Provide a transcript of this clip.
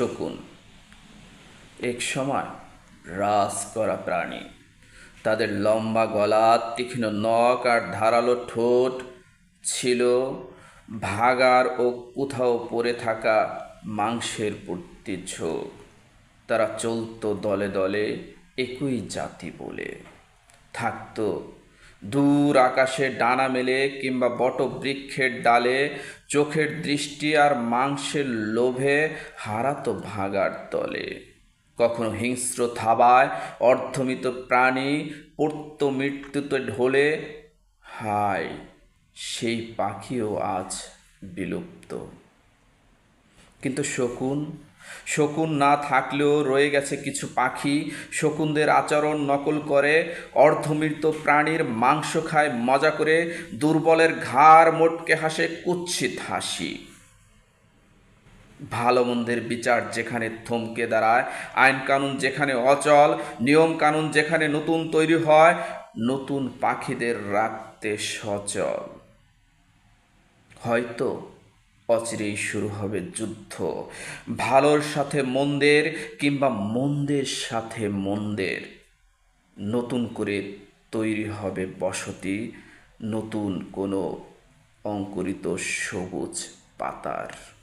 শকুন। এক সময় রাস করা প্রাণী, তাদের লম্বা গলা, তীক্ষ্ণ নখ আর ধারালো ঠোঁট ছিল ভাগার ও কোথাও পড়ে থাকা মাংসের প্রতি ঝোঁক। তারা চলতো দলে দলে, একই জাতি বলে। থাকতো দূর আকাশে ডানা মেলে কিংবা বট বৃক্ষের ডালে চোখের দৃষ্টি আর মাংসের লোভে হারাতো ভাগার তলে। কখনো হিংস্র থাবায় অর্ধমিত প্রাণী পড়তো মৃত্যুতে ঢোলে, হায়, সেই পাখিও আজ বিলুপ্ত। কিন্তু শকুন শকুন না থাকলেও রয়ে গেছে কিছু পাখি। শকুনদের আচরণ নকল করে, অর্ধমৃত প্রাণীর মাংস খায় মজা করে, দুর্বলের ঘাড় মোটকে হাসে কুৎসিত হাসি। ভালো মন্দের বিচার যেখানে থমকে দাঁড়ায়, আইন কানুন যেখানে অচল, নিয়ম কানুন যেখানে নতুন তৈরি হয়, নতুন পাখিদের রাখতে সচল। হয়তো অচিরেই শুরু হবে যুদ্ধ। ভালোর সাথে মন্দের কিংবা মন্দের সাথে মন্দের নতুন করে তৈরি হবে বসতি, নতুন কোনো অঙ্কুরিত সবুজ পাতার।